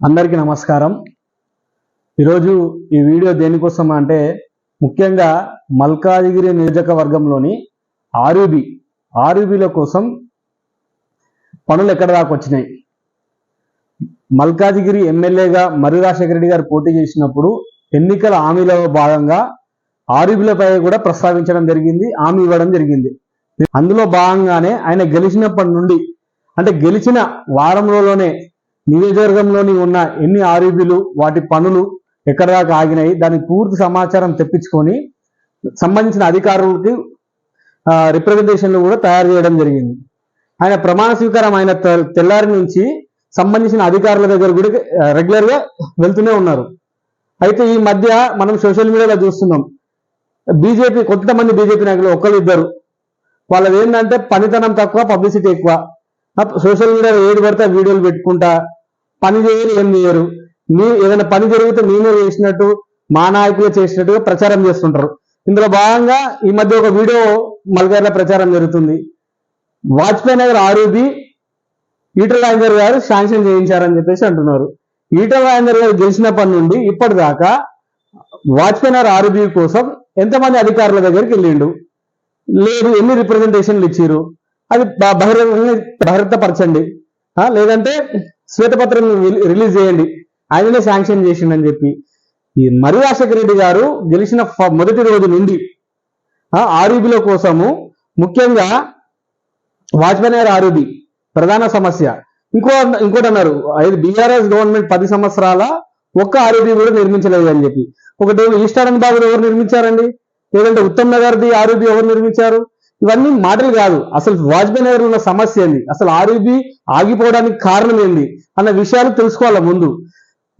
అందరికీ నమస్కారం. ఈరోజు ఈ వీడియో దేనికోసం అంటే ముఖ్యంగా మల్కాజిగిరి నియోజకవర్గంలోని ఆర్యుబి ఆర్యూబీల కోసం పనులు ఎక్కడ దాకా వచ్చినాయి? మల్కాజిగిరి ఎమ్మెల్యేగా మర్రి రాజశేఖర రెడ్డి గారు పోటీ చేసినప్పుడు ఎన్నికల హామీలో భాగంగా ఆర్యుబిలపై కూడా ప్రస్తావించడం జరిగింది హామీ ఇవ్వడం జరిగింది. అందులో భాగంగానే ఆయన గెలిచినప్పటి నుండి అంటే గెలిచిన వారం నియోజకవర్గంలోని ఉన్న ఎన్ని ఆర్యూబీలు వాటి పనులు ఎక్కడ దాకా ఆగినాయి దాని పూర్తి సమాచారం తెప్పించుకొని సంబంధించిన అధికారులకి రిప్రజెంటేషన్లు కూడా తయారు చేయడం జరిగింది. ఆయన ప్రమాణ స్వీకారం ఆయన తెల్లారి నుంచి సంబంధించిన అధికారుల దగ్గర కూడా రెగ్యులర్గా వెళ్తూనే ఉన్నారు. అయితే ఈ మధ్య మనం సోషల్ మీడియాలో చూస్తున్నాం. బీజేపీ కొంతమంది బీజేపీ నాయకులు ఒకళ్ళు ఇద్దరు వాళ్ళది ఏంటంటే పనితనం తక్కువ పబ్లిసిటీ ఎక్కువ. సోషల్ మీడియాలో ఏది పడితే వీడియోలు పెట్టుకుంటా పని చేయరు ఏం చేయరు మీ ఏదైనా పని జరిగితే నేనే చేసినట్టు మా నాయకులు చేసినట్టుగా ప్రచారం చేస్తుంటారు. ఇందులో భాగంగా ఈ మధ్య ఒక వీడియో మల్గారిలో ప్రచారం జరుగుతుంది. వాజ్పేయి నగర్ ఆరుది ఈటల రాజేందర్ గారు శాంక్షన్ చేయించారని చెప్పేసి అంటున్నారు. ఈటల రాజేందర్ గారు గెలిచినప్పటి నుండి ఇప్పటిదాకా వాజ్పేయి నగర్ ఆరుది కోసం ఎంతమంది అధికారుల దగ్గరికి వెళ్ళిండు? లేదు ఎన్ని రిప్రజెంటేషన్లు ఇచ్చిర్రు? అది బహిరంగ బహిరంగపరచండి లేదంటే శ్వేతపత్రం రిలీజ్ చేయండి. ఆయననే శాంక్షన్ చేసిండని చెప్పి. ఈ మరి రెడ్డి గారు గెలిచిన మొదటి రోజు నుండి ఆరుబిల కోసము ముఖ్యంగా వాజ్పేయి నగర్ ఆర్యూబీ ప్రధాన సమస్య. ఇంకో ఇంకోటి అన్నారు ఐదు బీఆర్ఎస్ గవర్నమెంట్ పది సంవత్సరాల ఒక్క ఆరుబి కూడా నిర్మించలేదు అని చెప్పి. ఒకటి ఈస్టారన్ బాబు ఎవరు నిర్మించారండి? లేదంటే ఉత్తమ్ నగర్ది ఆరుబి ఎవరు నిర్మించారు? ఇవన్నీ మాటలు కాదు. అసలు వాజ్పేయి నగర్ ఉన్న సమస్య ఏంది? అసలు ఆర్యుబి ఆగిపోవడానికి కారణం ఏంది? అన్న విషయాలు తెలుసుకోవాలి ముందు.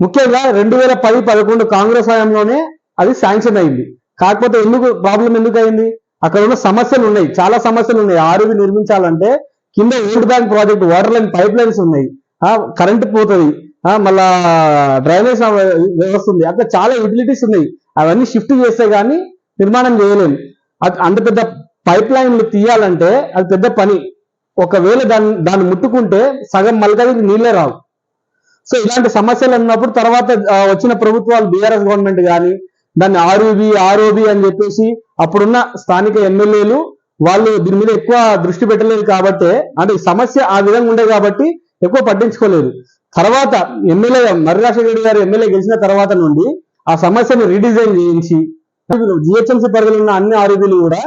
ముఖ్యంగా రెండు వేల పది పదకొండు కాంగ్రెస్ హయాంలోనే అది శాంక్షన్ అయింది. కాకపోతే ఎందుకు ప్రాబ్లం ఎందుకు అయింది? అక్కడ ఉన్న సమస్యలు ఉన్నాయి. చాలా సమస్యలు ఉన్నాయి. ఆర్యూబీ నిర్మించాలంటే కింద old bank project water line pipe lines ఉన్నాయి. ఆ కరెంట్ పోతుంది. ఆ మళ్ళా డ్రైనేజ్ వ్యవస్థ ఉంది. అక్కడ చాలా యూటిలిటీస్ ఉన్నాయి. అవన్నీ షిఫ్ట్ చేస్తే గానీ నిర్మాణం చేయలేము అంత పెద్ద పైప్ లైన్లు తీయాలంటే అది పెద్ద పని. ఒకవేళ దాన్ని దాన్ని ముట్టుకుంటే సగం మల్కాజికి నీళ్ళే రావు. సో ఇలాంటి సమస్యలు ఉన్నప్పుడు తర్వాత వచ్చిన ప్రభుత్వాలు బీఆర్ఎస్ గవర్నమెంట్ కానీ దాన్ని ఆర్ఓబి ఆర్ఓబి అని చెప్పేసి అప్పుడున్న స్థానిక ఎమ్మెల్యేలు వాళ్ళు దీని మీద ఎక్కువ దృష్టి పెట్టలేదు కాబట్టి అంటే ఈ సమస్య ఆ విధంగా ఉండే కాబట్టి ఎక్కువ పట్టించుకోలేదు. తర్వాత ఎమ్మెల్యే మర్రి రెడ్డి గారు ఎమ్మెల్యే గెలిచిన తర్వాత నుండి ఆ సమస్యను రీడిజైన్ చేయించి జిహెచ్ఎంసీ పరిధిలో ఉన్న అన్ని ఆరోగ్యులు కూడా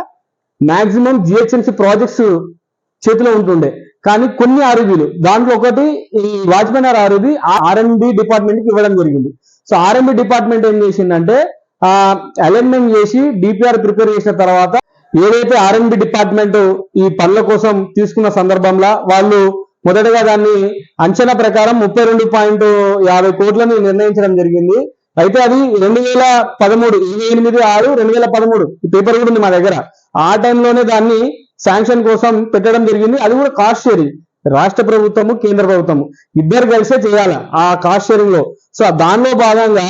మాక్సిమం జిహెచ్ఎంసీ ప్రాజెక్ట్స్ చేతిలో ఉంటుండే. కానీ కొన్ని ఆరోగ్యులు దాంట్లో ఒకటి ఈ వాజ్పేయి గారు ఆరోగ్య ఆర్ఎండి డిపార్ట్మెంట్కి ఇవ్వడం జరిగింది. సో ఆర్ఎండి డిపార్ట్మెంట్ ఏం చేసిందంటే ఆ అలైన్మెంట్ చేసి డిపిఆర్ ప్రిపేర్ చేసిన తర్వాత ఏదైతే ఆర్ఎండి డిపార్ట్మెంట్ ఈ పనుల కోసం తీసుకున్న సందర్భంలో వాళ్ళు మొదటగా దాన్ని అంచనా ప్రకారం ముప్పై రెండు పాయింట్ యాభై కోట్లని నిర్ణయించడం జరిగింది. అయితే అది రెండు వేల పదమూడు ఇరవై ఎనిమిది ఆరు రెండు వేల పదమూడు. ఈ పేపర్ కూడా ఉంది మా దగ్గర. ఆ టైంలోనే దాన్ని శాంక్షన్ కోసం పెట్టడం జరిగింది. అది కూడా కాస్ట్ షేరింగ్. రాష్ట్ర ప్రభుత్వము కేంద్ర ప్రభుత్వము. ఇద్దరు కలిసే చేయాలి ఆ కాస్ట్ షేరింగ్లో. సో దానిలో భాగంగా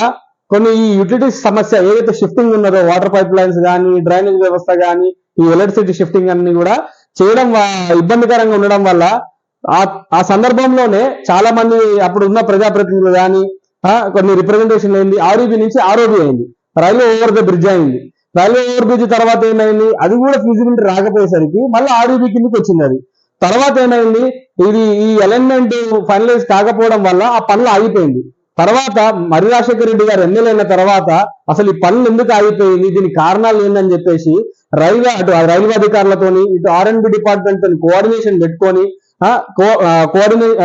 కొన్ని ఈ యూటిలిటీస్ సమస్య ఏదైతే షిఫ్టింగ్ ఉన్నదో వాటర్ పైప్ లైన్స్ కానీ డ్రైనేజ్ వ్యవస్థ కానీ ఈ ఎలక్ట్రిసిటీ షిఫ్టింగ్ అన్ని కూడా చేయడం ఇబ్బందికరంగా ఉండడం వల్ల ఆ ఆ సందర్భంలోనే చాలా మంది అప్పుడు ఉన్న ప్రజాప్రతినిధులు కానీ కొన్ని రిప్రజెంటేషన్ అయింది. ఆర్ఈబి నుంచి ఆర్ఓబి అయింది. రైల్వే ఓవర్ ద బ్రిడ్జ్ అయింది. రైల్వే ఓవర్ బ్రిడ్జ్ తర్వాత ఏమైంది? అది కూడా ఫీజిబిలిటీ రాకపోయేసరికి మళ్ళీ ఆర్ఈబి కిందకి వచ్చింది అది. తర్వాత ఏమైంది? ఇది ఈ అలైన్మెంట్ ఫైనలైజ్ కాకపోవడం వల్ల ఆ పనులు ఆగిపోయింది. తర్వాత మర్రి రాజశేఖర రెడ్డి గారు ఎమ్మెల్యే అయిన తర్వాత అసలు ఈ పనులు ఎందుకు ఆగిపోయింది? దీని కారణాలు ఏందని చెప్పేసి రైల్వే అటు రైల్వే అధికారులతోని ఇటు ఆర్ఎన్బి డిపార్ట్మెంట్తో కోఆర్డినేషన్ పెట్టుకొని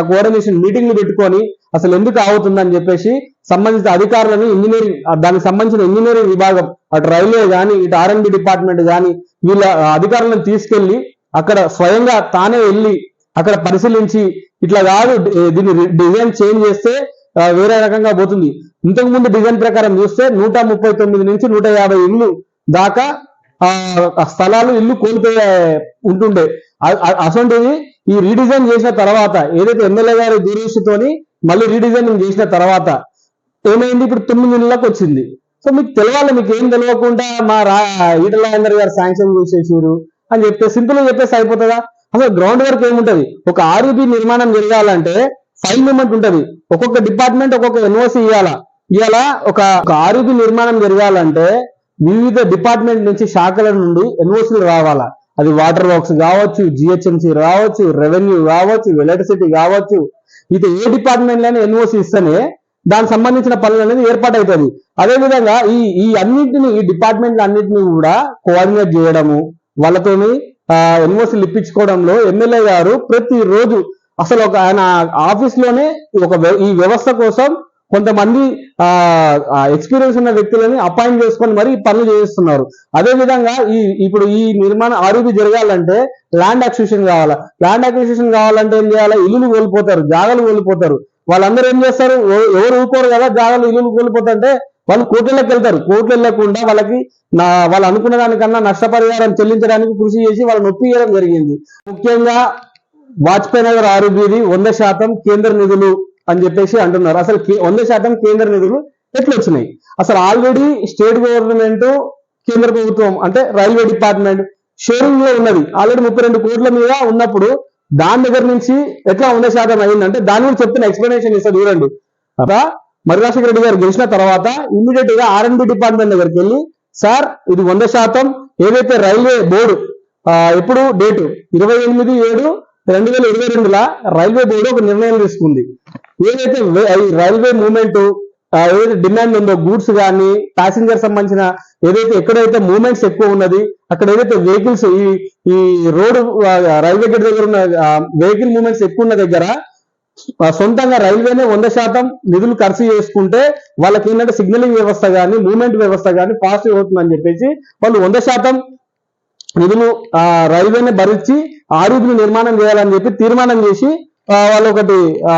కోఆర్డినేషన్ మీటింగ్లు పెట్టుకొని అసలు ఎందుకు ఆగుతుందని చెప్పేసి సంబంధిత అధికారులను ఇంజనీరింగ్ దానికి సంబంధించిన ఇంజనీరింగ్ విభాగం అటు రైల్వే కానీ ఇటు ఆర్ఎండ్బి డిపార్ట్మెంట్ కానీ వీళ్ళ అధికారులను తీసుకెళ్ళి అక్కడ స్వయంగా తానే వెళ్ళి అక్కడ పరిశీలించి ఇట్లా కాదు దీన్ని డిజైన్ చేంజ్ చేస్తే వేరే రకంగా పోతుంది. ఇంతకు ముందు డిజైన్ ప్రకారం చూస్తే నూట ముప్పై తొమ్మిది నుంచి నూట యాభై ఇల్లు దాకా ఆ స్థలాలు ఇల్లు కోల్పోయే ఉంటుండే. అ- అసొంటిది ఈ రీడిజైన్ చేసిన తర్వాత ఏదైతే ఎమ్మెల్యే గారి దూరదృష్టితోని మళ్ళీ రీడిజైనింగ్ చేసిన తర్వాత ఏమైంది? ఇప్పుడు తొమ్మిది నెలలకు వచ్చింది. సో మీకు తెలవాలి మీకు ఏం తెలియకుండా మా రా ఈటల గారు శాంక్షన్ చేసేసారు అని చెప్తే సింపుల్గా చెప్పేసి అయిపోతుందా అసలు గ్రౌండ్ వర్క్ ఏముంటది? ఒక ఆర్యూబీ నిర్మాణం జరగాలంటే ఫైల్ మూమెంట్ ఉంటది. ఒక్కొక్క డిపార్ట్మెంట్ ఒక్కొక్క ఎన్ఓసి ఇవ్వాలా ఇవాళ ఒక ఒక ఆరోగ్య నిర్మాణం జరగాలంటే వివిధ డిపార్ట్మెంట్ నుంచి శాఖల నుండి ఎన్ఓసీలు రావాలా? అది వాటర్ వర్క్స్ కావచ్చు జిహెచ్ఎంసీ రావచ్చు రెవెన్యూ కావచ్చు ఎలక్ట్రిసిటీ కావచ్చు ఇది ఏ డిపార్ట్మెంట్లోనే ఎన్ఓసి ఇస్తేనే దానికి సంబంధించిన పనులు అనేది ఏర్పాటు అవుతుంది అదే విధంగా ఈ ఈ అన్నింటిని ఈ డిపార్ట్మెంట్ అన్నింటినీ కూడా కోఆర్డినేట్ చేయడము వాళ్ళతోని ఎన్ఓసీలు ఇప్పించుకోవడంలో ఎమ్మెల్యే గారు ప్రతిరోజు అసలు ఒక ఆయన ఆఫీస్లోనే ఒక వ్య- ఈ వ్యవస్థ కోసం కొంతమంది ఎక్స్పీరియన్స్ ఉన్న వ్యక్తులని అపాయింట్ చేసుకొని మరి పనులు చేయిస్తున్నారు అదే విధంగా ఈ ఇప్పుడు ఈ నిర్మాణ ఆరోగ్య జరగాలంటే ల్యాండ్ అక్విజిషన్ కావాలా? ల్యాండ్ అక్విజిషన్ కావాలంటే ఏం చేయాలి? ఇల్లులు కోల్పోతారు జాగాలు కోల్పోతారు. వాళ్ళందరూ ఏం చేస్తారు? ఎవరు ఊరుకోరు కదా జాగాలు ఇల్లులు కోల్పోతుంటే వాళ్ళు కోర్టులకు వెళ్తారు. కోర్టులు వెళ్ళకుండా వాళ్ళకి నా వాళ్ళు అనుకున్న దానికన్నా నష్టపరిహారం చెల్లించడానికి కృషి చేసి వాళ్ళని చేయడం జరిగింది. ముఖ్యంగా వాజ్పేయి నగర్ ఆరోగ్యది వంద శాతం కేంద్ర నిధులు అని చెప్పేసి అంటున్నారు. అసలు వంద శాతం కేంద్ర నిధులు ఎట్లా వచ్చినాయి అసలు ఆల్రెడీ స్టేట్ గవర్నమెంట్ కేంద్ర ప్రభుత్వం అంటే రైల్వే డిపార్ట్మెంట్ షేరింగ్లో ఉన్నది. ఆల్రెడీ ముప్పై రెండు కోట్ల మీద ఉన్నప్పుడు దాని దగ్గర నుంచి ఎట్లా వంద శాతం అయిందంటే దాని గురించి చెప్తున్న ఎక్స్ప్లెనేషన్ ఇస్తా చూడండి. అలా మరిరాజశేఖర రెడ్డి గారు గెలిచిన తర్వాత ఇమ్మీడియట్గా ఆర్ అండ్ డిపార్ట్మెంట్ దగ్గరికి వెళ్ళి సార్ ఇది వంద శాతం ఏదైతే రైల్వే బోర్డు ఎప్పుడు డేటు? ఇరవై ఎనిమిది ఏడు రెండు వేల ఇరవై రెండుల రైల్వే బోర్డు ఒక నిర్ణయం తీసుకుంది. ఏదైతే రైల్వే మూమెంట్ ఏదైతే డిమాండ్ ఉందో గూడ్స్ కానీ ప్యాసింజర్ సంబంధించిన ఏదైతే ఎక్కడైతే మూమెంట్స్ ఎక్కువ ఉన్నది అక్కడ ఏదైతే వెహికల్స్ ఈ ఈ రోడ్డు రైల్వే గేట్ దగ్గర ఉన్న వెహికల్ మూమెంట్స్ ఎక్కువ ఉన్న దగ్గర సొంతంగా రైల్వేనే వంద శాతం నిధులు ఖర్చు చేసుకుంటే వాళ్ళకి ఏంటంటే సిగ్నలింగ్ వ్యవస్థ కానీ మూమెంట్ వ్యవస్థ కానీ ఫాస్ట్ అవుతుందని చెప్పేసి వాళ్ళు వంద శాతం నిధులు ఆ, రైల్వేనే భరించి ఆరోగ్య నిర్మాణం చేయాలని చెప్పి తీర్మానం చేసి వాళ్ళు ఒకటి ఆ,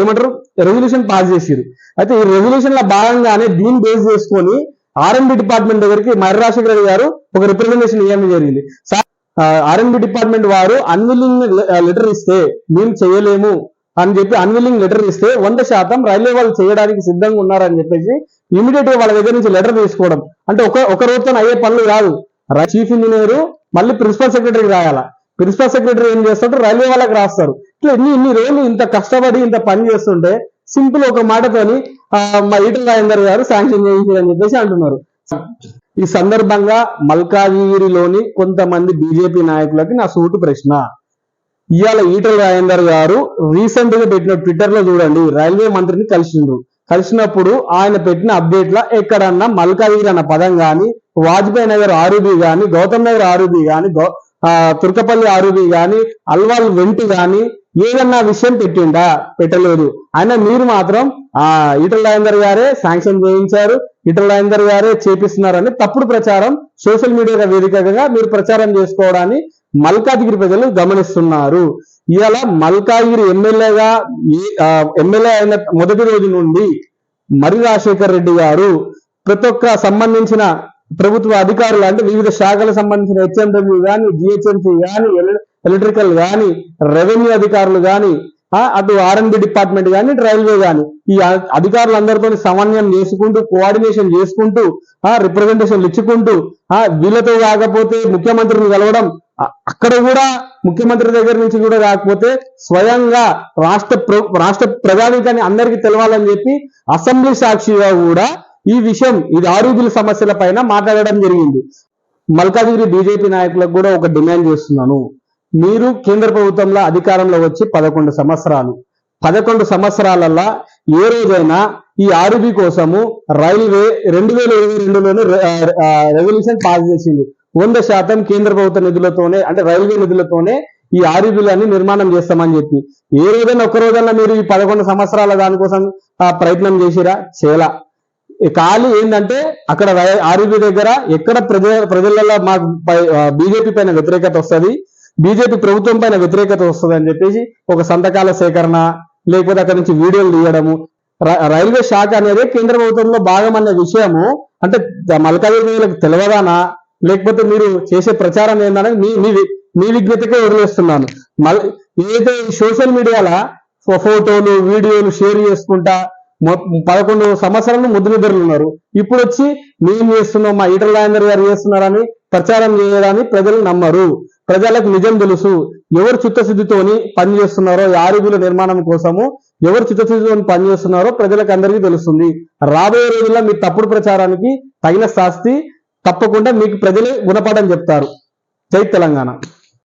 ఏమంటారు? రెవల్యూషన్ పాస్ చేసిరు అయితే ఈ రెవల్యూషన్లో భాగంగానే దీన్ని బేస్ చేసుకొని ఆర్ఎంబి డిపార్ట్మెంట్ దగ్గరికి మర్రి రాజశేఖర రెడ్డి గారు ఒక రిప్రజెంటేషన్ ఇవ్వడం జరిగింది. ఆర్ఎంబి డిపార్ట్మెంట్ వారు అన్విల్లింగ్ లెటర్ ఇస్తే మేము చేయలేము అని చెప్పి అన్విల్లింగ్ లెటర్ ఇస్తే వంద శాతం రైల్వే వాళ్ళు చేయడానికి సిద్ధంగా ఉన్నారని చెప్పేసి ఇమీడియట్గా వాళ్ళ దగ్గర నుంచి లెటర్ తీసుకోవడం. అంటే ఒక ఒక రోజుతో అయ్యే పనులు కాదు. చీఫ్ ఇంజనీరు మళ్ళీ ప్రిన్సిపల్ సెక్రటరీకి రాయాలా? ప్రిన్సిపల్ సెక్రటరీ ఏం చేస్తాడు? రైల్వే వాళ్ళకి రాస్తారు. ఇట్లా ఇన్ని ఇన్ని రోజులు ఇంత కష్టపడి ఇంత పని చేస్తుంటే సింపుల్ ఒక మాటతోని మా ఈటల రాజేందర్ గారు శాంక్షన్ చేయించారని చెప్పేసి అంటున్నారు. ఈ సందర్భంగా మల్కాజిగిరిలోని కొంతమంది బీజేపీ నాయకులకి నా సూటు ప్రశ్న. ఇవాళ ఈటల రాజేందర్ గారు రీసెంట్గా పెట్టిన ట్విట్టర్లో చూడండి రైల్వే మంత్రిని కలిసిండు. కలిసినప్పుడు ఆయన పెట్టిన అప్డేట్ లా ఎక్కడన్నా మల్కాజిగిరి అన్న పదం గాని వాజ్పేయి నగర్ ఆరుబి గాని గౌతమ్ నగర్ ఆరుబి గాని తుర్కపల్లి ఆరుబి గాని అల్వాల్ వెంటి గాని ఏదన్నా విషయం పెట్టిండా? పెట్టలేదు. అయినా మీరు మాత్రం ఆ ఈటల రాజేందర్ గారే శాంక్షన్ చేయించారు ఈటల రాజేందర్ గారే చేపిస్తున్నారని తప్పుడు ప్రచారం సోషల్ మీడియా వేదికగా మీరు ప్రచారం చేసుకోవడాన్ని మల్కాజిగిరి ప్రజలు గమనిస్తున్నారు. ఇవాళ మల్కాజిగిరి ఎమ్మెల్యేగా ఎమ్మెల్యే అయిన మొదటి రోజు నుండి మరి రాజశేఖర్ రెడ్డి గారు ప్రతి ఒక్క సంబంధించిన ప్రభుత్వ అధికారులు అంటే వివిధ శాఖలకు సంబంధించిన హెచ్ఎండబ్ల్యూ కానీ జిహెచ్ఎంసీ కానీ ఎలక్ట్రికల్ కానీ రెవెన్యూ అధికారులు కానీ అటు ఆర్ఎండ్బి డిపార్ట్మెంట్ కానీ రైల్వే కానీ ఈ అధికారులందరితో సమన్వయం చేసుకుంటూ కోఆర్డినేషన్ చేసుకుంటూ ఆ రిప్రజెంటేషన్లు ఇచ్చుకుంటూ ఆ వీళ్ళతో కాకపోతే ముఖ్యమంత్రిని కలవడం అక్కడ కూడా ముఖ్యమంత్రి దగ్గర నుంచి కూడా కాకపోతే స్వయంగా రాష్ట్ర ప్ర- రాష్ట్ర ప్రజానికాన్ని అందరికీ తెలవాలని చెప్పి అసెంబ్లీ సాక్షిగా కూడా ఈ విషయం ఇది ఆరోగ్యుల సమస్యల పైన మాట్లాడడం జరిగింది. మల్కాజిగిరి బీజేపీ నాయకులకు కూడా ఒక డిమాండ్ చేస్తున్నాను. మీరు కేంద్ర ప్రభుత్వంలో అధికారంలో వచ్చి పదకొండు సంవత్సరాలు. పదకొండు సంవత్సరాలల్లా ఏ రోజైనా ఈ ఆరుబి కోసము రైల్వే రెండు వేల ఇరవై రెండులోనే రెవల్యూషన్ పాస్ చేసింది. వంద శాతం కేంద్ర ప్రభుత్వ నిధులతోనే అంటే రైల్వే నిధులతోనే ఈ ఆరుబిలన్నీ నిర్మాణం చేస్తామని చెప్పి. ఏ రోజైనా ఒక్క రోజైనా మీరు ఈ పదకొండు సంవత్సరాల దానికోసం ప్రయత్నం చేసిరా? చేలా ఈ ఖాళీ ఏంటంటే అక్కడ ఆర్బీ దగ్గర ఎక్కడ ప్రజ ప్రజలలో మాకు బీజేపీ పైన వ్యతిరేకత వస్తుంది బీజేపీ ప్రభుత్వం పైన వ్యతిరేకత వస్తుంది అని చెప్పేసి ఒక సంతకాల సేకరణ లేకపోతే అక్కడ నుంచి వీడియోలు తీయడము. రైల్వే శాఖ అనేది కేంద్ర ప్రభుత్వంలో భాగం అనే విషయము అంటే మల్కాజిగిరికి తెలియదానా లేకపోతే మీరు చేసే ప్రచారం ఏందనే మీ మీ మీ విజ్ఞతకే వదిలేస్తున్నాను. మల్ ఏదైతే సోషల్ మీడియాలో ఫోటోలు వీడియోలు షేర్ చేసుకుంటా పదకొండు సంవత్సరాలు ముద్రనిద్రలు ఉన్నారు. ఇప్పుడు వచ్చి మేము చేస్తున్నాం మా ఈటల రాజేందర్ గారు చేస్తున్నారని ప్రచారం చేయడాన్ని ప్రజలు నమ్మరు. ప్రజలకు నిజం తెలుసు. ఎవరు చిత్తశుద్ధితోని పనిచేస్తున్నారో ఈ నిర్మాణం కోసము ఎవరు చిత్తశుద్ధితో పనిచేస్తున్నారో ప్రజలకు అందరికీ తెలుస్తుంది. రాబోయే రోజుల్లో మీ తప్పుడు ప్రచారానికి తగిన శాస్తి తప్పకుండా మీకు ప్రజలే గుణపాఠం చెప్తారు. జై తెలంగాణ.